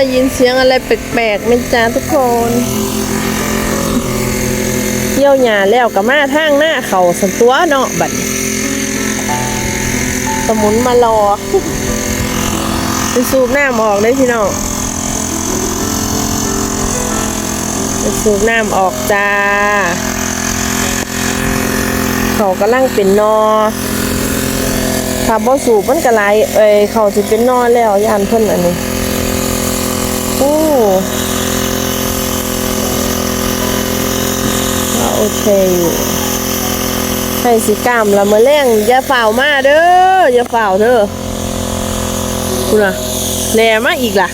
ได้ยินเสียงอะไรแปลกๆไหมจ้าทุกคนเที่ยวหยาแล้วกับมาทางหน้าเขาสันตัวเนาะบัดนี้สมุนมารอไปสูบน้ำออกได้พี่น้องไปสูบน้ำออกจ้า เขากำลังเป็นนอถ้าบ่สูบมันก็ไหลเอ้ยเขาสิเป็นนอแล้วย่านเพิ่นอันนี้ โอ้ก็โอเคอยู่ใส่สีกามละเมอแรงอย่าเฝ่ามาเด้ออย่าเฝ่าเด้อคุณล่ะแหล่มาอีกล่ะ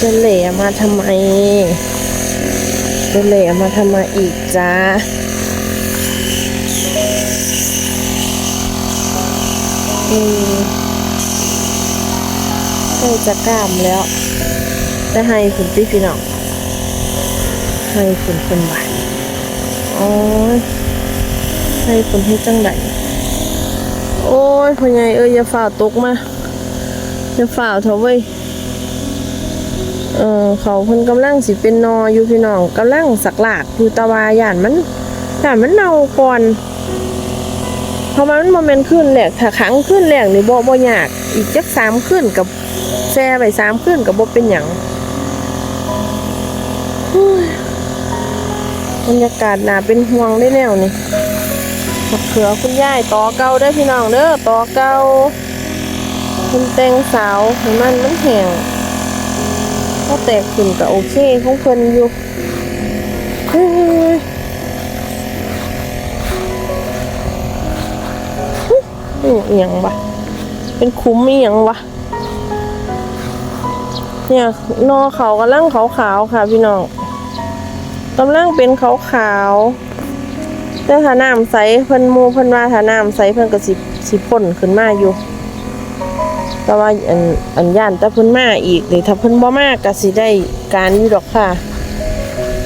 จะแหล่มาทำไม จะแหล่มาทำไมอีกจ้าอืม ใกล้จะกล้ามแล้วจะให้คุณพี่พี่น้องให้คุณเป็นไหวโอ้ยให้คุณให้จังไดโอ้ยพ่อใหญ่เอ้ยอย่าฝ่าตกมาอย่าฝ่าเถอะเว้ยเออเขาเพิ่นกำลังสิเป็นนออยู่พี่น้องกำลังสักหลากอยู่ตะวาย่านมันย่านมันเน่าก่อน ราะมันโมเมนต์ขึ้นแหลกถ้าขังขึ้นแหลกนี่บ่บ่ยาก อีกจักสามขึ้นกับแช่ไปสามขึ้นกับบ่เป็นหยังเฮ้ยบรรยากาศน่าเป็นห่วงได้แนวนี่มะเขือคุณยายต่อเก่าได้พี่น้องเด้อต่อเก่าคุณแตงสาวให้มันมันแห้งก็แตกขึ้นก็โอเคของเพิ่นอยู่ อือหยังวะเป็นคุ้มอีหยังวะเนี่ยนอเขากำลังขาวๆค่ะ พี่น้องกำลังเป็นขาวๆแต่ถ้าน้ำใสเพิ่นมูเพิ่นว่าถ้าน้ำใสเพิ่นก็สิสิพ่นขึ้นมาอยู่แต่ว่าอันอันย่านแต่เพิ่นมาอีกเลยถ้าเพิ่นบ่มาก็สิได้การอยู่ดอกค่ะ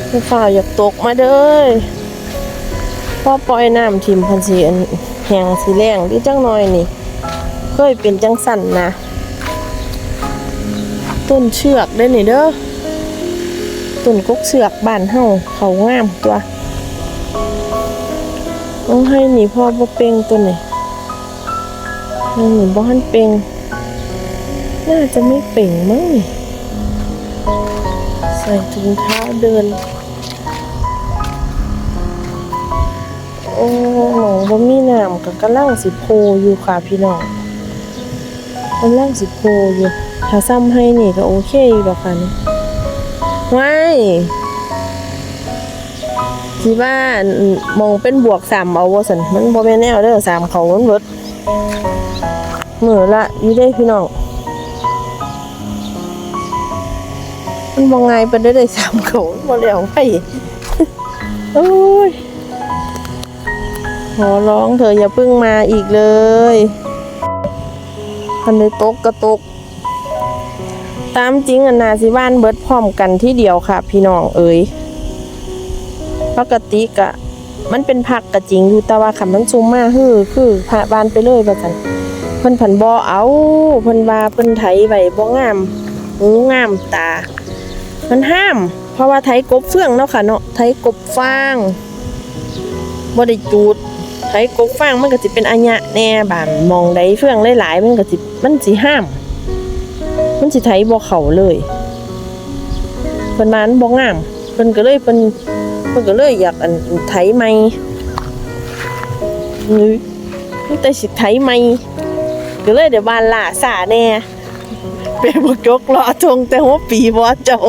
เพิ่นฟ้าอยากตกมาเด้อพอปล่อยน้ำทิ่มเพิ่นสิอัน หงสิแรงดิจังหน่อยนี่เคยเป็นจังสั่นนะ ต้นเชือกได้นี่เด้อต้นกกเชือกบ้านเฮาเขางามตัวต้องให้หนีพ่อบ่เป่งตัวนี้ยังหนีบ่หันเป่งน่าจะไม่เป่งมั้งนี่ใส่ถุงเท้าเดิน อ้หนองบ่มีน้ำกับกำลังสิโพอยู่ค่ะพี่น้องกำลังสิโพอยู่ ถ้าซ้ำให้นี่ก็โอเคอยู่ดอกค่ะนี่ไม่ที่บ้ามองเป็นบวกสามเอาว่าสันมันบ่แม่นแนวเด้อสามเขามันเบิดมือละอยู่ได้พี่น้องมันบ่ง่ายปานได้ได้สามเขาบ่แล้วไปโอ้ย ขอร้องเธออย่าเพิ่งมาอีกเลยคันได้ตกก็ตก ตามจริงอันนาสิบ้านเบิดพร้อมกันที่เดียวค่ะ พี่น้องเอ๋ยปกติกะ มันเป็นผักกะจริงอยู่แต่ว่าคันมันซุมมาคือคือพาบานไปเลยว่าซั่นเพิ่นผันบ่เอาเพิ่นว่าเพิ่นไถไว้บ่งามหูงามตามันห้าม เพราะว่าไถกบเฟื่องเนาะค่ะเนาะไถกบฟางบ่ได้จูด ไถกบฟางมันก็สิเป็นอัญญะแน่บานมองใดเฟื่องหลายๆมันก็สิมันสิห้าม มันสิไถบ่เข้าเลยเพิ่นมามันบ่งามเพิ่นก็เลยเพิ่นเพิ่นก็เลยอยากอันไถใหม่นี่มันแต่สิไถใหม่ก็เลยเดี๋ยวบ้านล่าสาแน่ไปบ่จกรอทงแต่หัวปีบ่เจ้า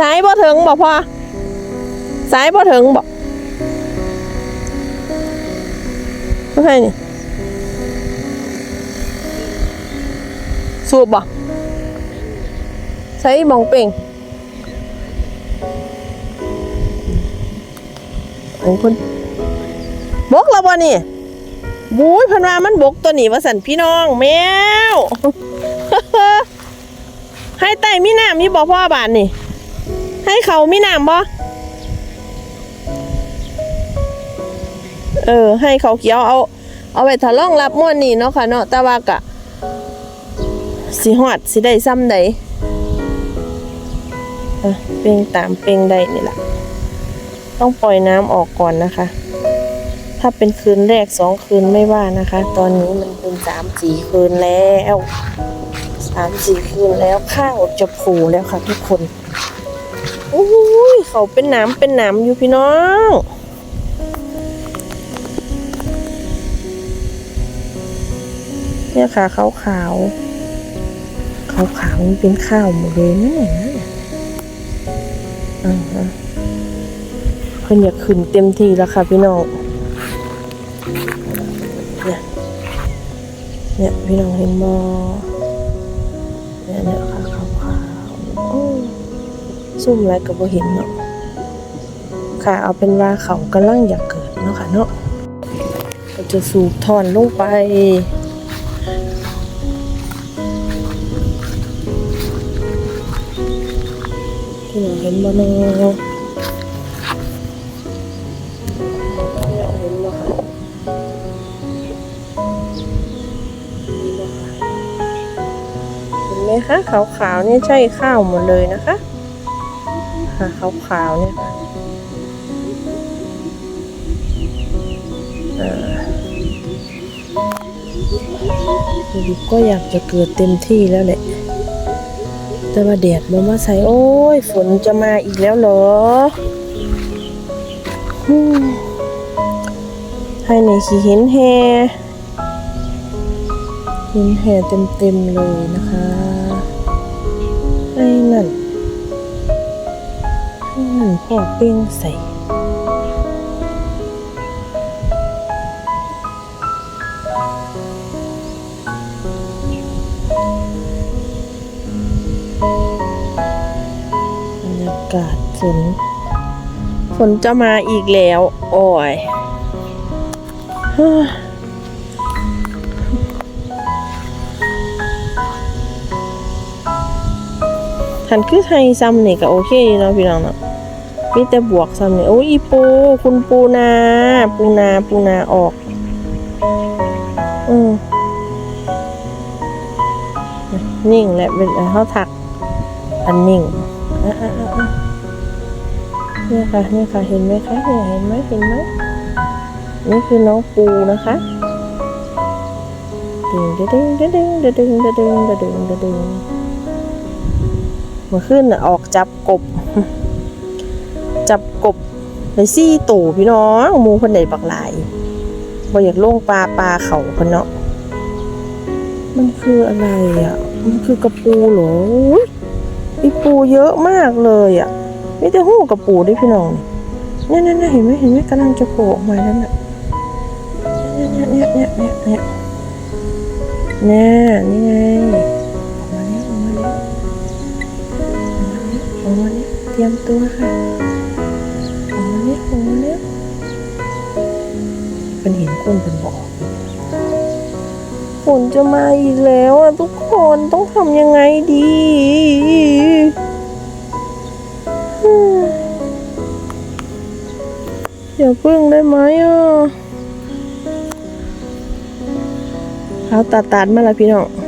สายบ่ถึงบ่พ่อสายบ่ถึงบ่ไม่ใช่นี่สูบบ่ใช้มองเป่งโอ้คนบกแล้วบ่นี่บู๊ยพันว่ามันบกตัวนี้ว่าสันพี่น้องแมวให้ไต่มีน้ำมีบ่พ่อบานนี่ ให้เขามีน้ำบ่เออ ให้เขาเขียวเอา เอาไปทะล่องรับม่วนนี่เนาะค่ะเนาะแต่ว่ากะสิหอดสิได้ซ้ำใดเป่งตามเป่งใดนี่แหละต้องปล่อยน้ำออกก่อนนะคะ ถ้าเป็นคืนแรกสองคืนไม่ว่านะคะ ตอนนี้มันเป็นสามสี่คืนแล้วสามสี่คืนแล้วข้าวจะผูแล้วค่ะทุกคน โอ้ยเขาเป็นน้ำเป็นน้ำอยู่พี่น้องเนี่ยค่ะขาวขาวขาวขาวๆมันเป็นข้าวหมดเลยนะเนี่นะอ่าฮะเพิ่นอยากขึ้นเต็มที่แล้วค่ะ พี่น้องเนี่ยเนี่ยพี่น้องเห็นบ่เนี่ยเนี่ยค่ะขาวขาวโอ้ ซุ่มอะไรก็บ่เห็นเนาะค่ะเอาเป็นว่าเขากำลังอยากเกิดเนาะค่ะเนาะก็จะสูบถอนลงไปที่เห็นบ่เนาะเห็นไหมคะขาวๆนี่ใช่ข้าวหมดเลยนะคะ ค่ะขาวๆเนี่ยค่ะอ่าลูกก็อยากจะเกิดเต็มที่แล้วแหละ แต่ว่าแดดมันมาใส่โอ้ย ฝนจะมาอีกแล้วเหรอ ให้ในขี่เห็นแฮเห็นแฮเต็มๆเลยนะคะ ไอ้นั่น ไอ้นั่นพ่อเป้งใส่บรรยากาศฝนฝนจะมาอีกแล้วโอ้ยเฮ้ยหันคือไทยซ้ำนี่ก็โอเคเนาะพี่น้องเนาะ มีแต่บวกซ้ำนี่โอ้ยปู คุณปูนา ปูนา ปูนาออก อืมนิ่งแหละเป็นเขาถัก อันนิ่งอะอะอะนี่ค่ะนี่ค่ะเห็นไหมคะเนี่ยเห็นไหมเห็นไหมนี่คือน้องปูนะคะดึงดึงดึงดึงดึงดึงดึงดึงดึงดึงดึงเมื่อคืนน่ะออกจับกบ จับกบในซี่ตู่พี่น้องมูคนไหนบักหลายบ่อยากลงปลาปลาเขาคนเนาะมันคืออะไรอะ มันคือกระปูหรออุ๊ยมีปูเยอะมากเลยอะมีแต่หูกับปูด้วยพี่น้องเนี่ยเนี่ยเนี่ยเห็นไหมเห็นไหมกำลังจะโผล่ออกมาแล้วน่ะเนี่ยเนี่ยเนี่ยเนี่ยเนี่ยเนี่ยนี่ไงออกมาแล้วออกมาแล้วออกมาแล้วออกมาแล้วเตรียมตัวค่ะ อกมาแล้วออกมาแล้วเป็นเห็นคนเป็นบอกฝนจะมาอีกแล้วอะทุกคนต้องทำยังไงดีอย่าพึ่งได้ไหมอะเอาตัดตัดมาละพี่น้อง